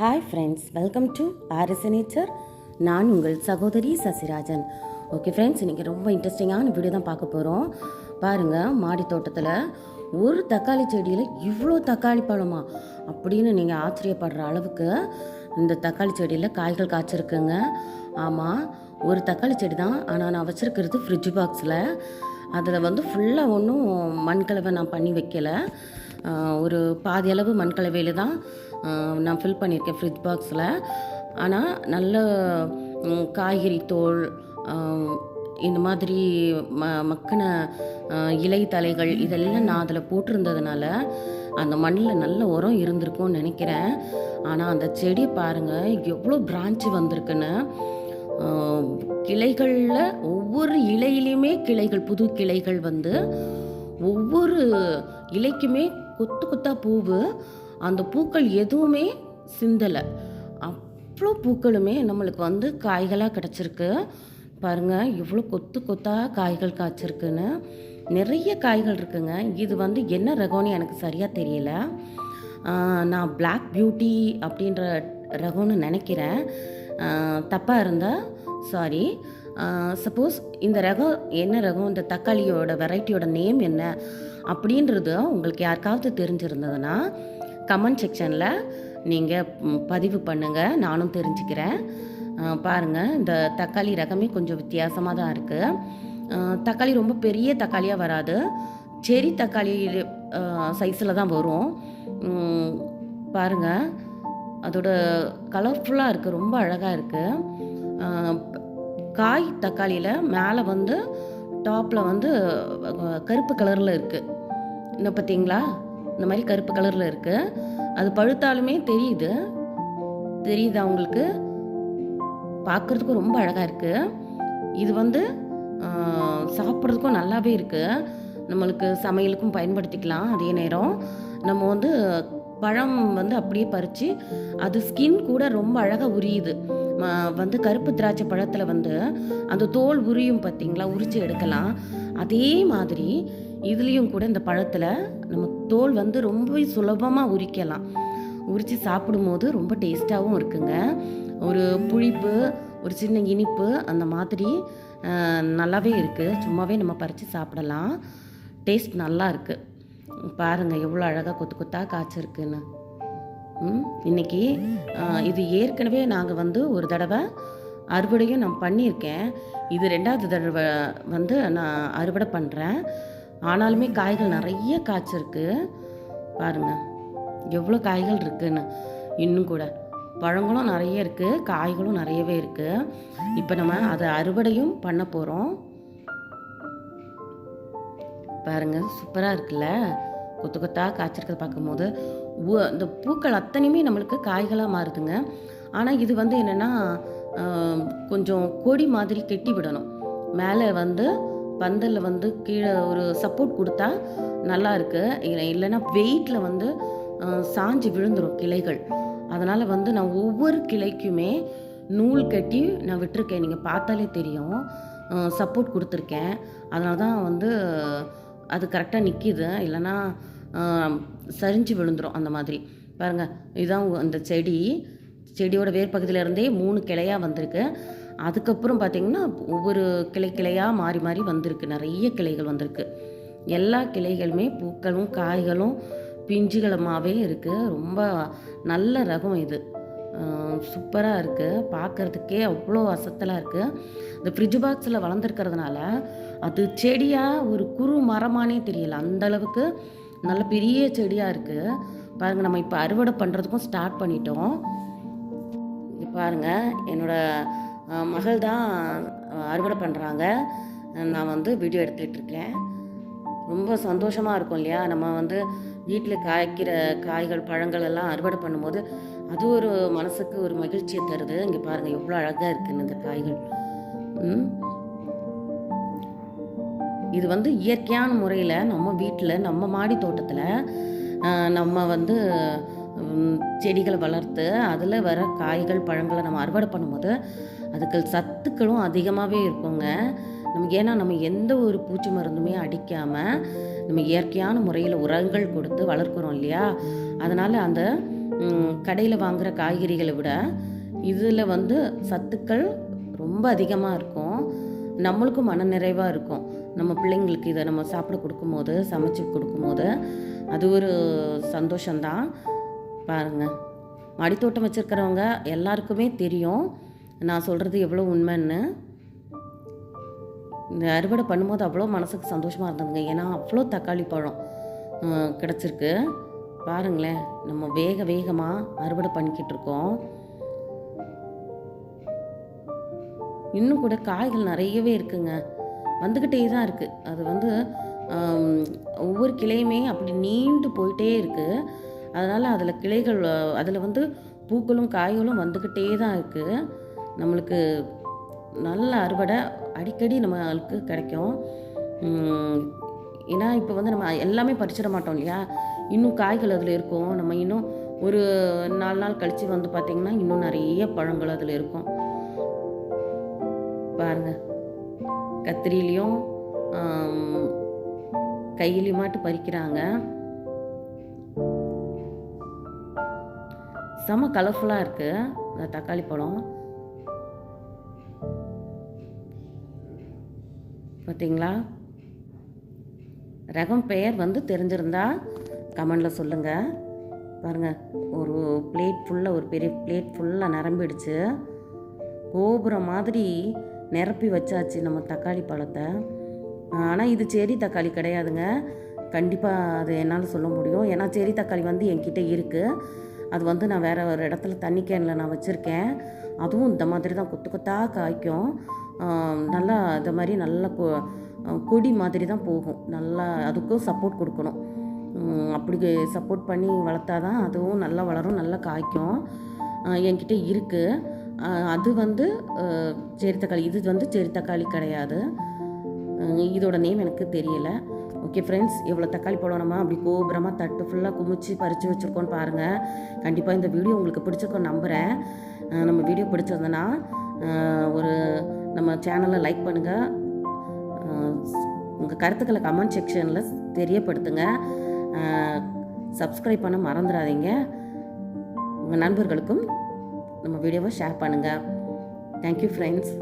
Hi friends welcome to RS nature நான் உங்கள் சகோதரி சசிராஜன். ஓகே ஃப்ரெண்ட்ஸ் இன்றைக்கி ரொம்ப இன்ட்ரெஸ்டிங்கான வீடியோ தான் பார்க்க போகிறோம் பாருங்கள் மாடி தோட்டத்தில் ஒரு தக்காளி செடியில் இவ்வளோ தக்காளி பழமா? அப்படின்னு நீங்கள் ஆச்சரியப்படுற அளவுக்கு இந்த தக்காளி செடியில் காய்கள் காய்ச்சிருக்குங்க. ஆமாம் ஒரு தக்காளி செடி தான். ஆனால் நான் வச்சுருக்கிறது ஃப்ரிட்ஜ் பாக்ஸில் அதில் வந்து ஃபுல்லாக ஒன்றும் மண்கலவை நான் பண்ணி வைக்கலை. ஒரு பாதி அளவு மண்கலவையில் தான் நான் ஃபில் பண்ணியிருக்கேன் ஃப்ரிட்ஜ் பாக்ஸில் ஆனால் நல்ல காய்கறி தோல் இந்த மாதிரி ம மக்கின இலை தலைகள் இதெல்லாம் நான் அதில் போட்டிருந்ததுனால அந்த மண்ணில் நல்ல உரம் இருந்திருக்கும்னு நினைக்கிறேன். ஆனால் அந்த செடி பாருங்கள் எவ்வளோ பிரான்ச்சு வந்திருக்குன்னு. கிளைகளில் ஒவ்வொரு இலையிலையுமே கிளைகள் புது கிளைகள் வந்து ஒவ்வொரு இலைக்குமே கொத்து கொத்தா பூவு அந்த பூக்கள் எதுவுமே சிந்தலை. அவ்வளோ பூக்களுமே நம்மளுக்கு வந்து காய்களாக கிடச்சிருக்கு. பாருங்கள் இவ்வளோ கொத்து கொத்தா காய்கள் காய்ச்சிருக்குன்னு. நிறைய காய்கள் இருக்குங்க. இது வந்து என்ன ரகம்னு எனக்கு சரியாக தெரியல. நான் பிளாக் பியூட்டி அப்படின்ற ரகம்னு நினைக்கிறேன். தப்பாக இருந்தால் சாரி சப்போஸ் இந்த ரகம் என்ன ரகம்? இந்த தக்காளியோட வெரைட்டியோட நேம் என்ன? அப்படின்றது உங்களுக்கு யாருக்காவது தெரிஞ்சிருந்ததுன்னா கமெண்ட் செக்ஷனில் நீங்கள் பதிவு பண்ணுங்கள் நானும் தெரிஞ்சுக்கிறேன். பாருங்கள் இந்த தக்காளி ரகமே கொஞ்சம் வித்தியாசமாக தான் இருக்குது தக்காளி ரொம்ப பெரிய தக்காளியாக வராது. செரி தக்காளி சைஸில் தான் வரும். பாருங்கள் அதோட கலர்ஃபுல்லாக இருக்குது ரொம்ப அழகாக இருக்குது காய் தக்காளியில் மேலே வந்து டாப்பில் வந்து கருப்பு கலரில் இருக்குது இன்னும் பார்த்தீங்களா இந்த மாதிரி கருப்பு கலரில் இருக்குது அது பழுத்தாலுமே தெரியுது. தெரியுதா உங்களுக்கு? பார்க்குறதுக்கும் ரொம்ப அழகாக இருக்குது இது வந்து சாப்பிட்றதுக்கும் நல்லாவே இருக்குது நம்மளுக்கு சமையலுக்கும் பயன்படுத்திக்கலாம் அதே நேரம். நம்ம வந்து பழம் வந்து அப்படியே பறித்து அது ஸ்கின் கூட ரொம்ப அழகாக உரியுது. வந்து கருப்பு திராட்சை பழத்தில் வந்து அந்த தோல் உரியும் பார்த்தீங்களா உரித்து எடுக்கலாம். அதே மாதிரி இதுலேயும் கூட இந்த பழத்தில் நம்ம தோல் வந்து ரொம்பவே சுலபமாக உரிக்கலாம். உரித்து சாப்பிடும்போது ரொம்ப டேஸ்ட்டாகவும் இருக்குங்க. ஒரு புளிப்பு ஒரு சின்ன இனிப்பு அந்த மாதிரி நல்லாவே இருக்குது சும்மாவே நம்ம பறித்து சாப்பிடலாம். டேஸ்ட் நல்லா இருக்குது பாருங்கள் எவ்வளோ அழகாக கொத்து கொத்தாக காய்ச்சிருக்குன்னு. ம், இன்னைக்கு இது ஏற்கனவே நாங்கள் வந்து ஒரு தடவை அறுவடையும் நான் பண்ணியிருக்கேன். இது ரெண்டாவது தடவை வந்து நான் அறுவடை பண்ணுறேன் ஆனாலுமே காய்கள் நிறைய காய்ச்சிருக்கு. பாருங்கள் எவ்வளோ காய்கள் இருக்குன்னு. இன்னும் கூட பழங்களும் நிறைய இருக்குது காய்களும் நிறையவே இருக்குது இப்போ நம்ம அதை அறுவடையும் பண்ண போகிறோம் பாருங்கள் சூப்பராக இருக்குல்ல? கொத்து கொத்தாக காய்ச்சிருக்கிறத பார்க்கும்போது இந்த பூக்கள் அத்தனையுமே நம்மளுக்கு காய்களாக மாறுதுங்க. ஆனால் இது வந்து என்னென்னா கொஞ்சம் கொடி மாதிரி கெட்டி விடணும். மேலே வந்து பந்தலில் வந்து கீழே ஒரு சப்போர்ட் கொடுத்தா நல்லா இருக்குது இல்லைன்னா வெயிட்டில் வந்து சாஞ்சு விழுந்துடும் கிளைகள். அதனால் வந்து நான் ஒவ்வொரு கிளைக்குமே நூல் கட்டி நான் விட்டிருக்கேன். நீங்கள் பார்த்தாலே தெரியும். சப்போர்ட் கொடுத்துருக்கேன். அதனால தான் வந்து அது கரெக்டாக நிற்கிது இல்லைன்னா சரிஞ்சு விழுந்துடும் அந்த மாதிரி. பாருங்கள் இதுதான் அந்த செடி. செடியோட வேர் பகுதியில இருந்தே மூணு கிளையாக வந்திருக்கு. அதுக்கப்புறம் பார்த்தீங்கன்னா ஒவ்வொரு கிளை கிளையாக மாறி மாறி வந்திருக்கு. நிறைய கிளைகள் வந்திருக்கு. எல்லா கிளைகளுமே பூக்களும் காய்களும் பிஞ்சுகளுமாகவே இருக்குது ரொம்ப நல்ல ரகம் இது. சூப்பராக இருக்குது பார்க்குறதுக்கே அவ்வளோ அசத்தலாக இருக்குது இந்த ஃப்ரிட்ஜ் பாக்ஸில் வளர்ந்துருக்கிறதுனால அது செடியாக ஒரு குறு மரமானே தெரியல. அந்தளவுக்கு நல்ல பெரிய செடியாக இருக்குது பாருங்கள் நம்ம இப்போ அறுவடை பண்ணுறதுக்கும் ஸ்டார்ட் பண்ணிட்டோம். பாருங்கள் பாருங்க என்னோட மகள் தான் அறுவடை பண்ணுறாங்க நான் வந்து வீடியோ எடுத்துகிட்ருக்கேன் இருக்கேன். ரொம்ப சந்தோஷமாக இருக்கும் இல்லையா? நம்ம வந்து வீட்டில் காய்க்கிற காய்கள் பழங்கள் எல்லாம் அறுவடை பண்ணும்போது அது ஒரு மனசுக்கு ஒரு மகிழ்ச்சியை தருது. இங்கே பாருங்கள் எவ்வளோ அழகாக இருக்குன்னு இந்த காய்கள். ம்? இது வந்து இயற்கையான முறையில் நம்ம வீட்டில் நம்ம மாடி தோட்டத்தில் நம்ம வந்து செடிகளை வளர்த்து அதில் வர காய்கள் பழங்களை நம்ம அறுவடை பண்ணும்போது அதுக்கு சத்துக்களும் அதிகமாகவே இருக்குங்க. நமக்கு ஏன்னா நம்ம எந்த ஒரு பூச்சி மருந்துமே அடிக்காமல் நம்ம இயற்கையான முறையில் உரங்கள் கொடுத்து வளர்க்குறோம் இல்லையா? அதனால் அந்த கடையில் வாங்குகிற காய்கறிகளை விட இதில் வந்து சத்துக்கள் ரொம்ப அதிகமாக இருக்கும். நம்மளுக்கும் மன நிறைவாக இருக்கும். நம்ம பிள்ளைங்களுக்கு இதை நம்ம சாப்பிட கொடுக்கும்போது சமைச்சு கொடுக்கும்போது அது ஒரு சந்தோஷந்தான் பாருங்கள் மாடித்தோட்டம் வச்சுருக்கிறவங்க எல்லாருக்குமே தெரியும். நான் சொல்கிறது எவ்வளோ உண்மைன்னு. இந்த அறுவடை பண்ணும்போது அவ்வளோ மனசுக்கு சந்தோஷமாக இருந்ததுங்க. ஏன்னா அவ்வளோ தக்காளி பழம் கிடச்சிருக்கு. பாருங்களேன். நம்ம வேக வேகமாக அறுவடை பண்ணிக்கிட்டு இருக்கோம். இன்னும் கூட காய்கள் நிறையவே இருக்குங்க. வந்துக்கிட்டே தான் இருக்குது அது வந்து ஒவ்வொரு கிளையுமே அப்படி நீண்டு போயிட்டே இருக்குது அதனால் அதில் கிளைகள் அதில் வந்து பூக்களும் காய்களும் வந்துக்கிட்டே தான் இருக்குது நம்மளுக்கு நல்ல அறுவடை அடிக்கடி நம்மளுக்கு கிடைக்கும். ஏன்னா இப்போ வந்து நம்ம எல்லாமே பறிச்சிட மாட்டோம் இல்லையா? இன்னும் காய்கள் அதில் இருக்கும். நம்ம இன்னும் ஒரு நாலு நாள் கழித்து வந்து பார்த்திங்கன்னா இன்னும் நிறைய பழங்கள் அதில் இருக்கும். பாருங்கள் கத்திரிலையும் ஆம், கையிலையுமாட்டு பறிக்கிறாங்க. செம கலர்ஃபுல்லாக இருக்குது இந்த தக்காளி பழம். பார்த்தீங்களா ரகம் பெயர் வந்து தெரிஞ்சிருந்தா கமெண்டில் சொல்லுங்கள் பாருங்கள் ஒரு பிளேட் ஃபுல்லாக ஒரு பெரிய பிளேட் ஃபுல்லாக நிரம்பிடுச்சு. கோபுரம் மாதிரி நிரப்பி வச்சாச்சு நம்ம தக்காளி பழத்தை. ஆனால் இது செரி தக்காளி கிடையாதுங்க. கண்டிப்பாக அது என்னால் சொல்ல முடியும். ஏன்னா செரி தக்காளி வந்து என்கிட்ட இருக்குது அது வந்து நான் வேறு ஒரு இடத்துல தண்ணி கேனில் நான் வச்சுருக்கேன். அதுவும் இந்த மாதிரி தான் கொத்து கொத்தாக காய்க்கும். நல்லா இந்த மாதிரி நல்லா கொ- கொடி மாதிரி தான் போகும். நல்லா அதுக்கும் சப்போர்ட் கொடுக்கணும். அப்படி சப்போர்ட் பண்ணி வளர்த்தா தான் அதுவும் நல்லா வளரும் நல்லா காய்க்கும். என்கிட்ட இருக்குது அது வந்து ஆஹ், தக்காளி இது வந்து செரி தக்காளி கிடையாது. இதோட நேம் எனக்கு தெரியலை. ஓகே ஃப்ரெண்ட்ஸ் எவ்வளோ தக்காளி போடணுமா அப்படி கோபுரமாக தட்டு ஃபுல்லாக குமிச்சு பறித்து வச்சுருக்கோன்னு பாருங்கள் கண்டிப்பாக இந்த வீடியோ உங்களுக்கு பிடிச்சிருக்கோன்னு நம்புகிறேன் நம்ம வீடியோ பிடிச்சிருந்தனா ஒரு நம்ம சேனலை லைக் பண்ணுங்கள் உங்கள் கருத்துக்களை கமெண்ட் செக்ஷனில் தெரியப்படுத்துங்க. சப்ஸ்கிரைப் பண்ண மறந்துடாதீங்க. உங்கள் நண்பர்களுக்கும் நம்ம வீடியோவை ஷேர் பண்ணுங்கள் தேங்க்யூ ஃப்ரெண்ட்ஸ்